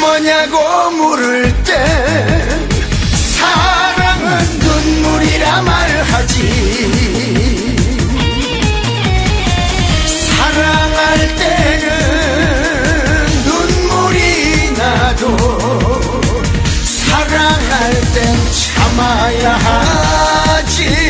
뭐냐고 물을 때 사랑은 눈물이라 말하지. 사랑할 때는 눈물이 나도 사랑할 땐 참아야 하지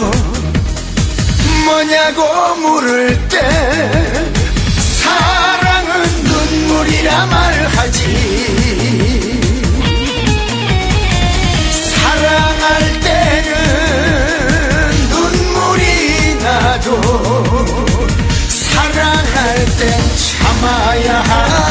뭐냐고 뭐냐고 물을 때 사랑은 눈물이라 말하지. 사랑할 때는 눈물이 나도 사랑할 땐 참아야 하지